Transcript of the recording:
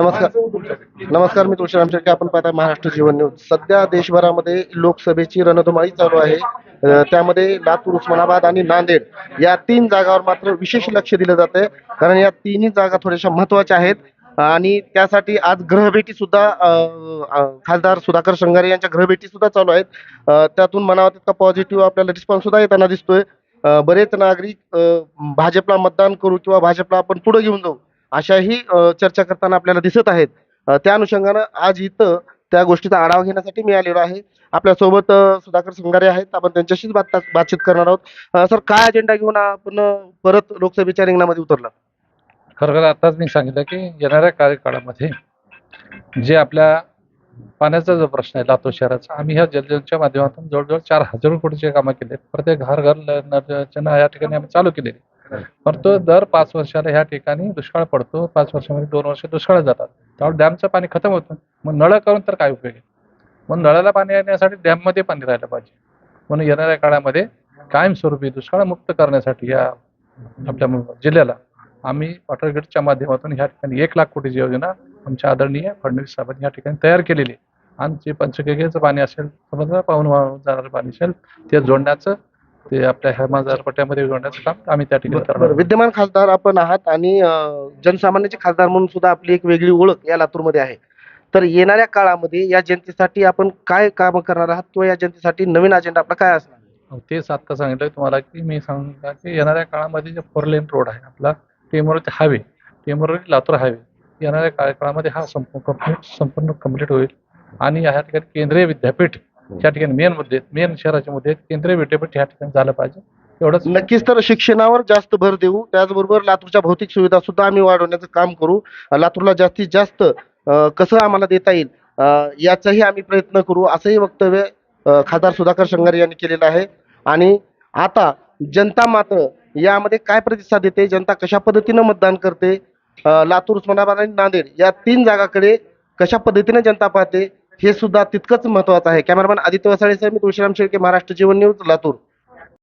नमस्कार. नमस्कार मी तुळशीराम शेळके आपण पाहता महाराष्ट्र जीवन न्यूज. सध्या देशभरामध्ये लोकसभेची रणधुमाळी चालू आहे. त्यामध्ये लातूर उस्मानाबाद आणि नांदेड या तीन जागावर मात्र विशेष लक्ष दिलं जात आहे कारण या तिन्ही जागा थोड्याशा महत्त्वाच्या आहेत. आणि त्यासाठी आज ग्रहभेटी सुद्धा खासदार सुधाकर शंगारे यांच्या ग्रहभेटी सुद्धा चालू आहेत. त्यातून म्हणावा तितका पॉझिटिव्ह आपल्याला रिस्पॉन्स सुद्धा येताना दिसतोय. बरेच नागरिक भाजपला मतदान करू किंवा भाजपला आपण पुढे घेऊन जाऊ अशाही चर्चा करताना आपल्याला दिसत आहेत. त्या अनुषंगानं आज इथं त्या गोष्टीचा आढावा घेण्यासाठी मी आलेलो आहे. आपल्यासोबत सुधाकर संगारे आहेत. आपण त्यांच्याशीच बात बातचीत करणार आहोत. सर काय अजेंडा घेऊन आपण परत लोकसभेच्या रिंगणामध्ये उतरला? खरं खरं आताच मी सांगितलं की येणाऱ्या कार्यकाळामध्ये जे आपल्या पाण्याचा जो प्रश्न आहे लातूर शहराचा आम्ही ह्या जलजलच्या माध्यमातून जवळजवळ चार हजार कोटीचे कामं केले प्रत्येक घर घर या ठिकाणी आम्ही चालू केलेली. परंतु दर पाच वर्षाला ह्या ठिकाणी दुष्काळ पडतो. पाच वर्षामध्ये दोन वर्ष दुष्काळ जातात. त्यामुळे डॅमचं पाणी खतम होतं. मग नळ करून तर काय उपयोग आहे? मग नळाला पाणी येण्यासाठी डॅममध्ये पाणी राहिलं पाहिजे. म्हणून येणाऱ्या काळामध्ये कायमस्वरूपी दुष्काळमुक्त करण्यासाठी या आपल्या जिल्ह्याला आम्ही वॉटर ग्रीडच्या माध्यमातून ह्या ठिकाणी एक लाख कोटीची योजना आमच्या आदरणीय फडणवीस साहेबांनी या ठिकाणी तयार केलेली आणि जे पंचगंगेचं पाणी असेल समजा पाहून वाहून जाणारं पाणी असेल ते जोडण्याचं ते आपल्या हेमाजारपट्ट्यामध्ये जोडण्याचं काम आम्ही त्या ठिकाणी करणार बरं, आहोत. विद्यमान खासदार आपण आहात आणि अ, जनसामान्याचे खासदार म्हणून सुद्धा आपली एक वेगळी ओळख या लातूरमध्ये आहे. तर येणाऱ्या काळामध्ये या जनतेसाठी आपण काय काम करणार आहात? किंवा या जनतेसाठी नवीन अजेंडा आपला काय असणार? तेच आता सांगितलं तुम्हाला की मी सांगितलं की येणाऱ्या काळामध्ये जे फोर लेन रोड आहे आपला टेमोरी ते हायवे टेमोरी लातूर हायवे येणाऱ्या काळ- काळामध्ये हा संपूर्ण कंप्लीट संपूर्ण कंप्लीट होईल. आणि या ठिकाणी केंद्रीय विद्यापीठ या ठिकाणी मेन मुद्दे मेन शहराचे मुद्दे. केंद्रीय विद्यापीठ या ठिकाणी झालं पाहिजे. एवढंच. नक्कीच तर शिक्षणावर जास्त भर देऊ. त्याचबरोबर लातूरच्या भौतिक सुविधा सुद्धा आम्ही वाढवण्याचं काम करू. लातूरला जास्तीत जास्त कसं आम्हाला देता येईल याचाही आम्ही प्रयत्न करू. असंही वक्तव्य खासदार सुधाकर शंगारे यांनी केलेलं आहे. आणि आता जनता मात्र यामध्ये काय प्रतिसाद देते? जनता कशा पद्धतीनं मतदान करते? लातूर उस्मानाबाद आणि नांदेड या तीन जागाकडे कशा पद्धतीने जनता पाहते? हे सुद्धा तितकंच महत्वाचं आहे. कॅमेरामॅन आदित्य वसाळेसह मी तुळशीराम शेळके महाराष्ट्र जीवन न्यूज लातूर.